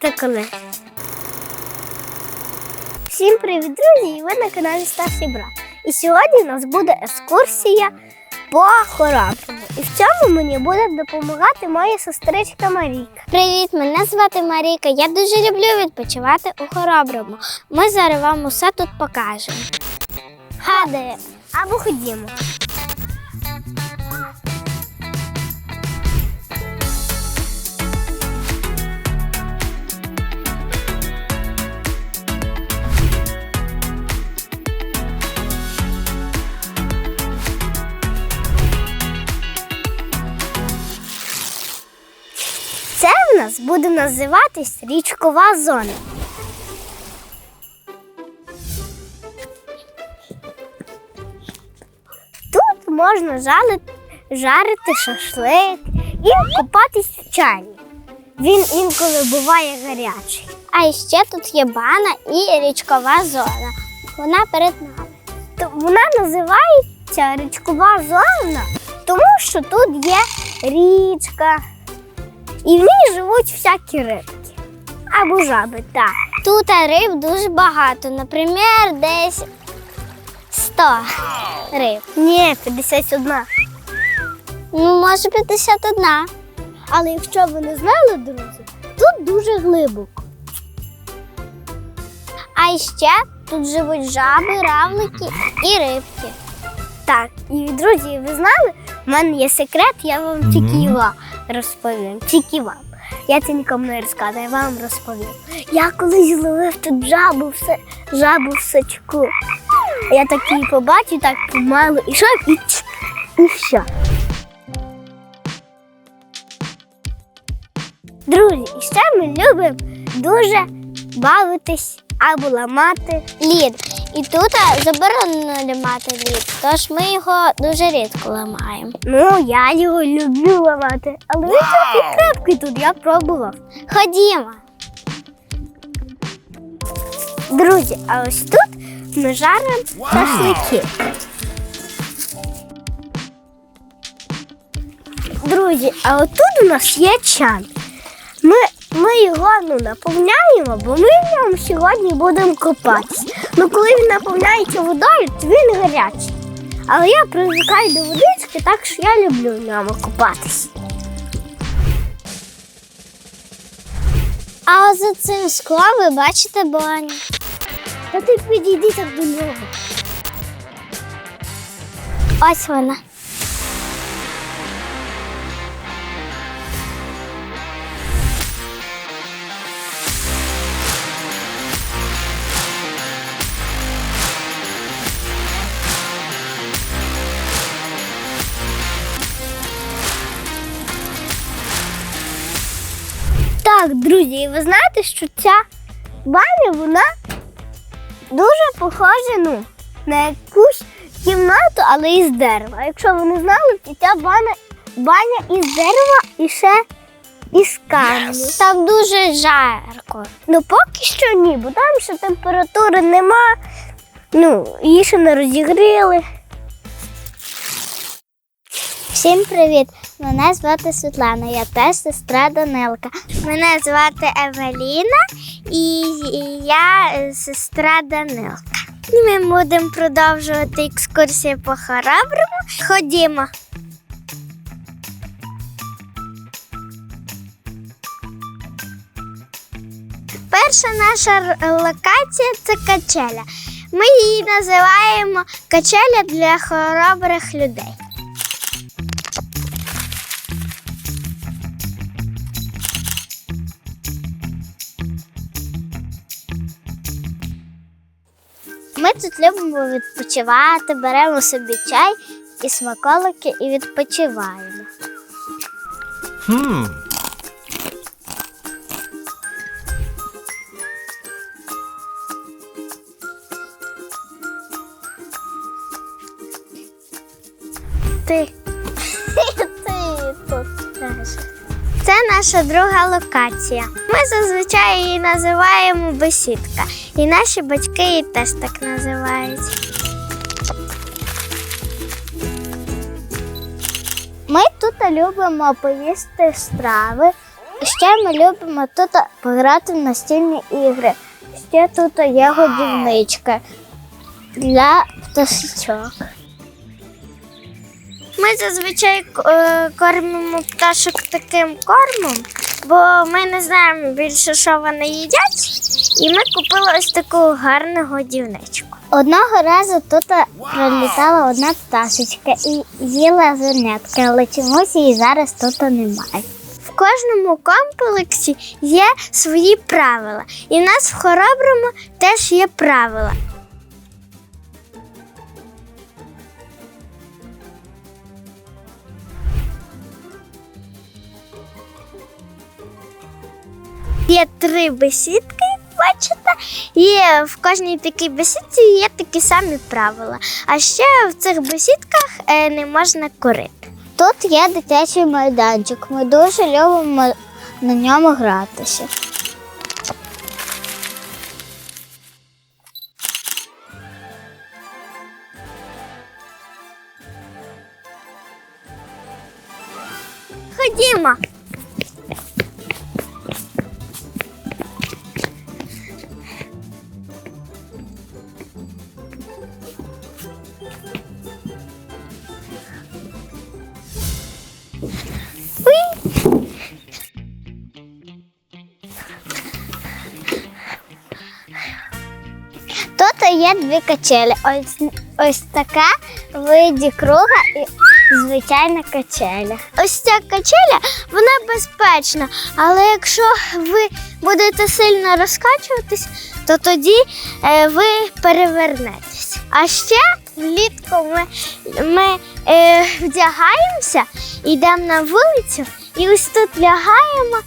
знаєте? Всім привіт, друзі! І ви на каналі Старший Брат. І сьогодні у нас буде екскурсія по Хораброму. І в цьому мені буде допомагати моя сестричка Марійка. Привіт, мене звати Марійка. Я дуже люблю відпочивати у Хороброму. Ми зараз вам усе тут покажемо. Гадає, або ходімо. Нас буде називатись річкова зона. Тут можна жарити, шашлик і купатись в чані. Він інколи буває гарячий. А ще тут є бана і річкова зона. Вона перед нами. Вона називається річкова зона, тому що тут є річка, і в ній живуть всякі рибки. Або жаби, так. Тут риб дуже багато, наприклад, десь 100 риб. Ні, 51. Ну, може 51. Але якщо ви не знали, друзі, тут дуже глибоко. А ще тут живуть жаби, равлики і рибки. Так, і друзі, ви знали, в мене є секрет, я вам тільки вам розповім. Тільки вам. Я це нікому не розказую, я вам розповім. Я колись зловив тут жабу, все, жабу в сачку. Я такий побачив, так помалу ішов і, і все. Друзі, і ще ми любимо дуже бавитись або ламати Лід. І тут заборонено ламати лід, тож ми його дуже рідко ламаємо. Ну, я його люблю ламати, але він трохи крепкий тут, я пробував. Ходімо. Друзі, а ось тут ми жаримо шашлики. Друзі, а отут у нас є чан. Ми, його ну, наповняємо, бо ми в ньому сьогодні будемо купатись. Ну, коли він наповняється водою, то він гарячий. Але я привикаю до водички, так що я люблю в ньому купатись. А за цим склом ви бачите баню. Та ти підійди так до нього. Ось вона. Так, друзі, і ви знаєте, що ця баня, вона дуже похожа ну, на якусь кімнату, але із дерева. Якщо ви не знали, то ця баня, баня із дерева і ще із каменю. Там дуже жарко. Ну поки що ні, бо там ще температури нема. Ну, її ще не розігріли. Всім привіт! Мене звати Світлана, я теж сестра Данилка. Мене звати Евеліна і я е, сестра Данилка. Ми будемо продовжувати екскурсію по Хороброму. Ходімо. Перша наша локація це качеля. Ми її називаємо качеля для хоробрих людей. Ми тут любимо відпочивати, беремо собі чай і смаколики і відпочиваємо. Hmm. Наша друга локація. Ми зазвичай її називаємо бесідка. І наші батьки її теж так називають. Ми тут любимо поїсти страви Ще ми любимо тут пограти в настільні ігри. Ще тут є годівничка для пташечок. Ми зазвичай е, кормимо пташок таким кормом, бо ми не знаємо більше, що вони їдять, і ми купили ось таку гарну годівничку. Одного разу тут пролітала одна пташечка і їла зернятки, але чомусь її зараз тут немає. В кожному комплексі є свої правила, і в нас в хороброму теж є правила. Є три бесідки, бачите, і в кожній такій бесідці є такі самі правила. А ще в цих бесідках е, не можна курити. Тут є дитячий майданчик. Ми дуже любимо на ньому гратися. Ходімо. Є дві качелі. Ось, ось така в виді круга і звичайна качеля. Ось ця качеля, вона безпечна, але якщо ви будете сильно розкачуватись, то тоді е, ви перевернетесь. А ще влітку ми, ми е, вдягаємося, йдемо на вулицю і ось тут лягаємо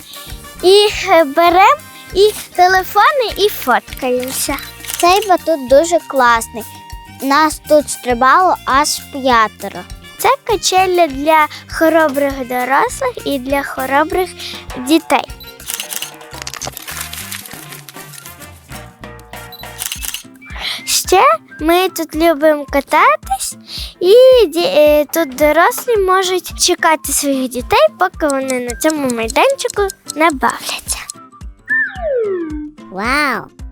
і е, беремо і телефони і фоткаємося. Цей батут дуже класний. Нас тут стрибало аж п'ятеро. Це качеля для хоробрих дорослих і для хоробрих дітей. Ще ми тут любимо кататись, і е, тут дорослі можуть чекати своїх дітей, поки вони на цьому майданчику не бавляться. Вау!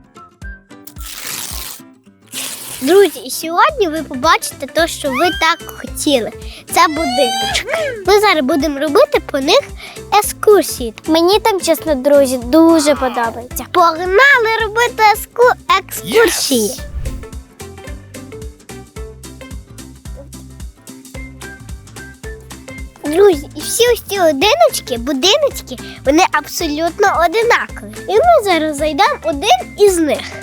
Друзі, і сьогодні ви побачите те, що ви так хотіли. Це будиночки. Ми зараз будемо робити по них екскурсії. Мені там, чесно, друзі, дуже подобається. Погнали робити еску- екскурсії. Друзі, і всі ось ці одиночки, будиночки, вони абсолютно одинакові. І ми зараз зайдемо один із них.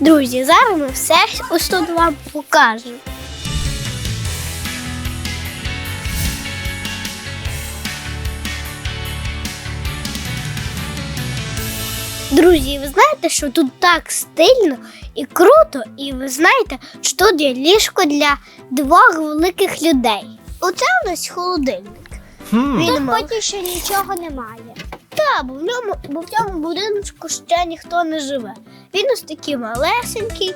Друзі, зараз ми все ось тут вам покажемо. Друзі, ви знаєте, що тут так стильно і круто, і ви знаєте, що тут є ліжко для двох великих людей. Оце у нас холодильник. Hmm. Він мав- Поки що нічого немає. Бо в ньому, бо в цьому будиночку ще ніхто не живе. Він ось такий малесенький.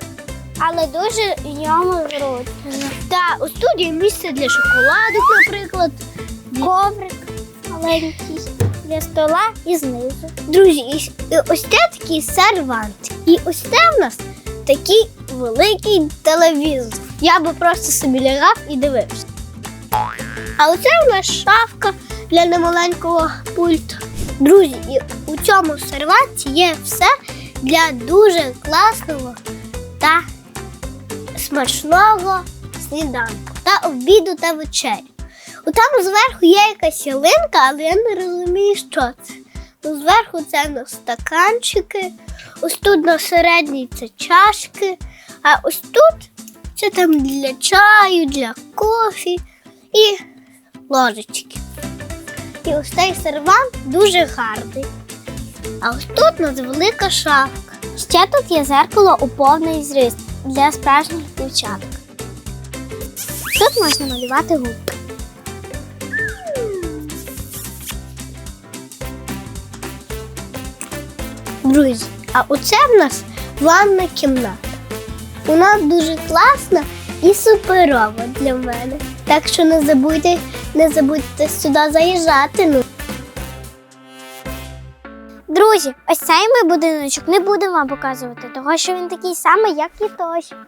Але дуже в ньому зручно. Та ось тут місце для шоколадок, наприклад. Коврик маленький для стола і знизу. Друзі, і ось це такий сервант. І ось це в нас такий великий телевізор. Я би просто собі лягав і дивився. А оце у нас шафка для немаленького пульту. Друзі, у цьому серванті є все для дуже класного та смачного сніданку та обіду та вечері. У там зверху є якась ялинка, але я не розумію, що це. Ну, зверху це на стаканчики, ось тут на середній це чашки, а ось тут це там для чаю, для кофі і ложечки. І ось цей сервант дуже гарний. А ось тут у нас велика шафка. Ще тут є зеркало у повний зріст для справжніх дівчаток. Тут можна малювати губки. Друзі, а оце в нас ванна кімната. Вона дуже класна і суперова для мене. Так що не забудьте, не забудьте сюди заїжджати. Ну. Друзі, ось цей ми будиночок не будемо вам показувати, тому що він такий самий, як і той.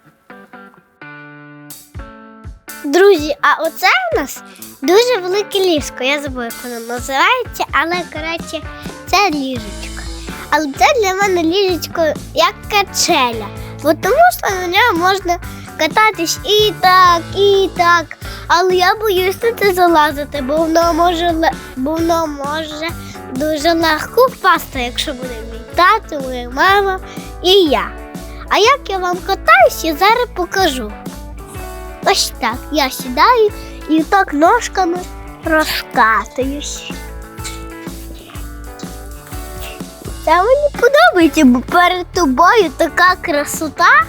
Друзі, а оце у нас дуже велике ліжко. Я забула, як воно називається, але коротше, це ліжечко. Але це для мене ліжечко як качеля. Бо тому що на ньому можна кататись і так, і так. Але я боюсь на це залазити, бо воно може бо воно може дуже легко впасти, якщо буде мій тато, моя мама і я. А як я вам катаюсь, я зараз покажу. Ось так. Я сідаю і так ножками розкатуюсь. Це мені подобається, бо перед тобою така красота.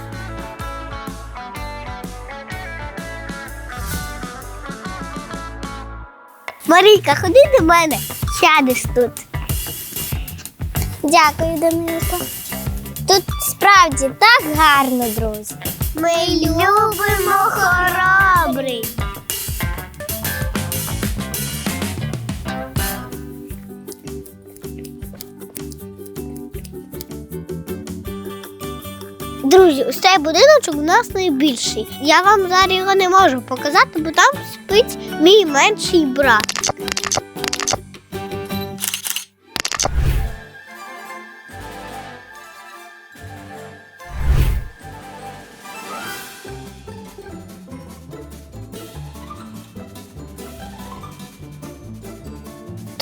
Марійка, ходи до мене, сядеш тут. Дякую, Данилко. Тут справді так гарно, друзі. Ми любимо хоробрий. Друзі, ось цей будиночок у нас найбільший. Я вам зараз його не можу показати, бо там спить мій менший брат.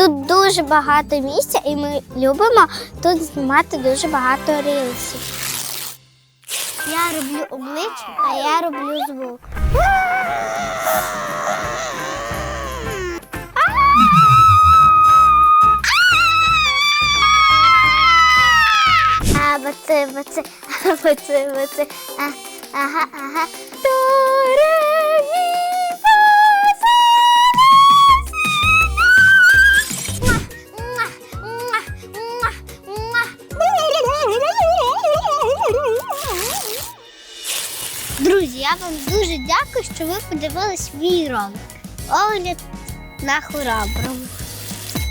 Тут дуже багато місця, і ми любимо тут знімати дуже багато рілсів. Я роблю обличчя, а я роблю звук. А, баци, баци, а, баци, баци, а, ага, ага. Я вам дуже дякую, що ви подивились мій ролик. Огляд на хороброму.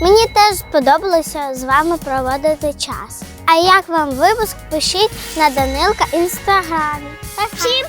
Мені теж сподобалося з вами проводити час. А як вам випуск, пишіть на Данилка інстаграмі. Всім